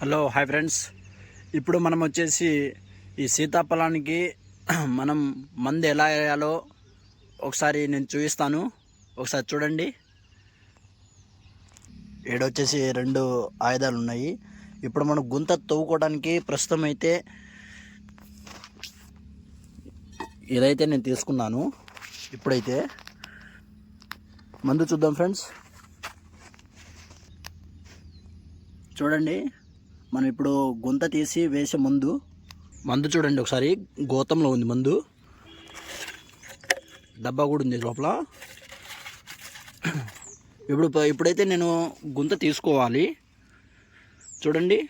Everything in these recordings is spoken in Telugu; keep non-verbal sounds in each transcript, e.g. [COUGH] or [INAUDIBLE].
Hello hi friends. ఇప్పుడు మనం వచ్చేసి ఈ సీతాఫలానికి [CLEARS THROAT] మనం మందు ఎలా వేయాలో ఒకసారి నేను చూపిస్తాను. ఒకసారి చూడండి. ఏడొచ్చేసి రెండు ఆయుధాలు ఉన్నాయి. ఇప్పుడు మనం గుంత తవ్వుకోవడానికి ప్రస్తుతం అయితే ఇదైతే నేను తీసుకున్నాను. ఇప్పుడైతే మందు చూద్దాం ఫ్రెండ్స్. చూడండి. మనం ఇప్పుడు గుంత తీసి వేసే మందు. మందు చూడండి ఒకసారి. గోతంలో ఉంది మందు. డబ్బా కూడా ఉంది లోపల. ఇప్పుడు ఇప్పుడైతే నేను గుంత తీసుకోవాలి. చూడండి.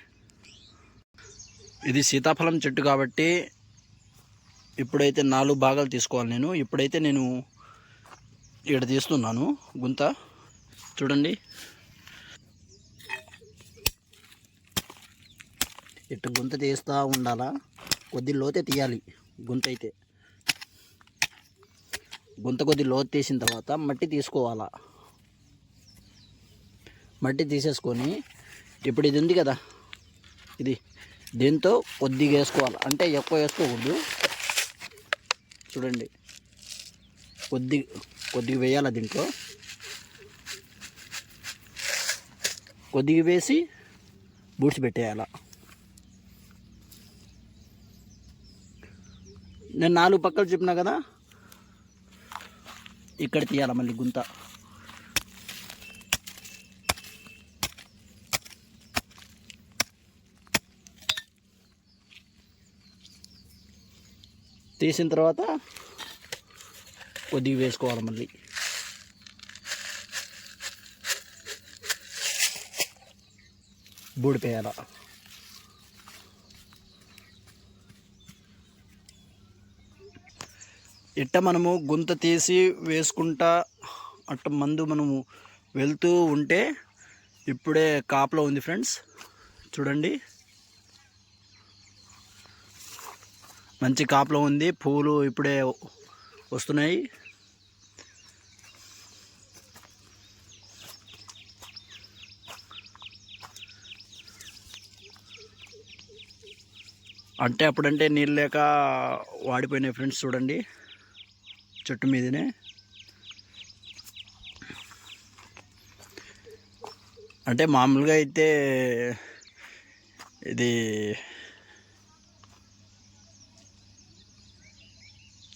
ఇది సీతాఫలం చెట్టు కాబట్టి ఇప్పుడైతే నాలుగు భాగాలు తీసుకోవాలి నేను. ఇప్పుడైతే నేను ఇక్కడ తీస్తున్నాను గుంత. చూడండి. ఇటు గుంత తీస్తూ ఉండాలా? కొద్ది లోతే తీయాలి గుంత అయితే. గుంత కొద్ది లోతు తీసిన తర్వాత మట్టి తీసుకోవాలా? మట్టి తీసేసుకొని ఇప్పుడు ఇది ఉంది కదా ఇది దీంతో కొద్దిగా వేసుకోవాలి? అంటే ఎక్కువ వేసుకోకూడదు. చూడండి కొద్ది కొద్దిగా వేయాలి దీంట్లో? కొద్దిగా వేసి బూడ్చి పెట్టేయాలా? నేను నాలుగు పక్కలు చెప్పినా కదా? ఇక్కడ తీయాలి మళ్ళీ గుంత? తీసిన తర్వాత కొద్దిగా వేసుకోవాలి మళ్ళీ. బూడిపేయాల? ఇట్ట మనము గుంత తీసి వేసుకుంటా అట్ట మందు మనము వెళ్తూ ఉంటే ఇప్పుడే కాపులో ఉంది ఫ్రెండ్స్. చూడండి. మంచి కాపులో ఉంది. పూలు ఇప్పుడే వస్తున్నాయి. అంటే అప్పుడంటే నీళ్ళు లేక వాడిపోయినాయి ఫ్రెండ్స్ చూడండి. చెట్టు మీదనే. అంటే మామూలుగా అయితే ఇది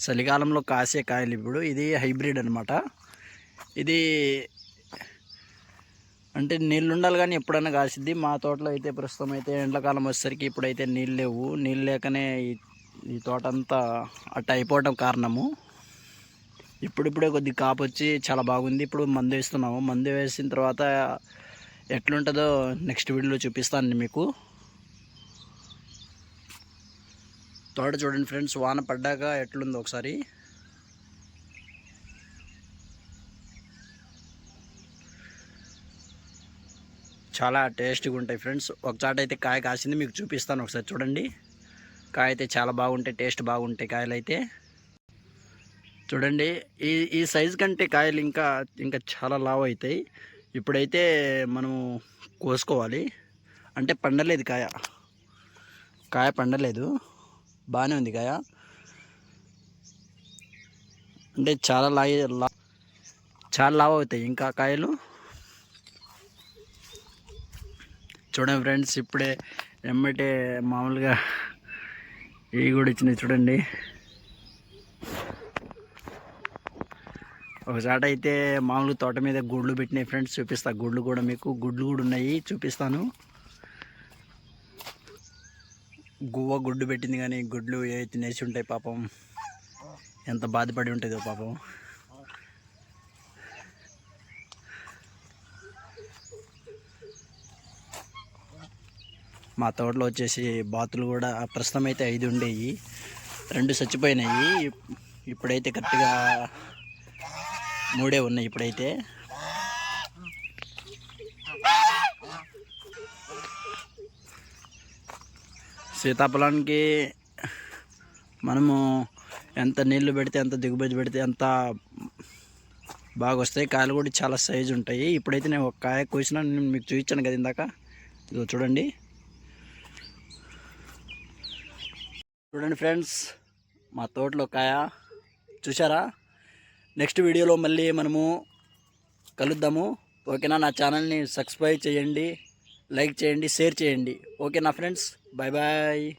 చలికాలంలో కాసే కాయలు ఇప్పుడు. ఇది హైబ్రిడ్ అనమాట ఇది అంటే నీళ్ళు ఉండాలి కానీ ఎప్పుడైనా కాసిద్ది. మా తోటలో అయితే ప్రస్తుతం అయితే ఎండాకాలం వచ్చేసరికి ఇప్పుడైతే నీళ్ళు లేవు. నీళ్ళు లేకనే ఈ ఈ తోట అంతా అట్ట అయిపోవటం కారణము. ఇప్పుడిప్పుడే కొద్ది కాపు వచ్చి చాలా బాగుంది. ఇప్పుడు మందు వేస్తున్నాము. మందు వేసిన తర్వాత ఎట్లుంటుందో నెక్స్ట్ వీడియోలో చూపిస్తాను మీకు. తోట చూడండి ఫ్రెండ్స్ వాన పడ్డాక ఎట్లుందో ఒకసారి. చాలా టేస్టీగా ఉంటాయి ఫ్రెండ్స్. ఒక చాట అయితే కాయ కాసింది మీకు చూపిస్తాను ఒకసారి చూడండి. కాయ అయితే చాలా బాగుంటాయి టేస్ట్ బాగుంటాయి కాయలు అయితే చూడండి. ఈ ఈ సైజు కంటే కాయలు ఇంకా ఇంకా చాలా లావు అవుతాయి. ఇప్పుడైతే మనం కోసుకోవాలి. అంటే పండలేదు కాయ. కాయ పండలేదు. బాగానే ఉంది కాయ. అంటే చాలా లా చాలా లావు అవుతాయి ఇంకా కాయలు. చూడండి ఫ్రెండ్స్ ఇప్పుడే ఎమ్మటే మామూలుగా ఇవి కూడా ఇచ్చినాయి చూడండి. ఒకసారి అయితే మామూలు తోట మీద గుడ్లు పెట్టినాయి ఫ్రెండ్స్ చూపిస్తా. గుడ్లు కూడా మీకు గుడ్లు కూడా ఉన్నాయి చూపిస్తాను. గువ్వ గుడ్డు పెట్టింది కానీ గుడ్లు ఏ తినేసి ఉంటాయి పాపం. ఎంత బాధపడి ఉంటుందో పాపం. మా తోటలో వచ్చేసి బాతులు కూడా ప్రస్తుతం అయితే ఐదు ఉండేవి రెండు చచ్చిపోయినాయి. ఇప్పుడైతే కరెక్ట్గా మూడే ఉన్నాయి ఇప్పుడైతే. సీతాఫలానికి మనము ఎంత నీళ్ళు పెడితే ఎంత దిగుబడి పెడితే ఎంత బాగా వస్తాయి కాయలు కూడా చాలా సైజు ఉంటాయి. ఇప్పుడైతే నేను ఒక కాయ కోసినా నేను మీకు చూపించాను కదా ఇందాక. ఇదో చూడండి. చూడండి ఫ్రెండ్స్ మా తోటలో కాయ. చూసారా నెక్స్ట్ వీడియోలో మళ్ళీ మనము కలుద్దాము. ఓకేనా? నా ఛానల్ని సబ్స్క్రైబ్ చేయండి లైక్ చేయండి షేర్ చేయండి. ఓకేనా ఫ్రెండ్స్? Bye bye.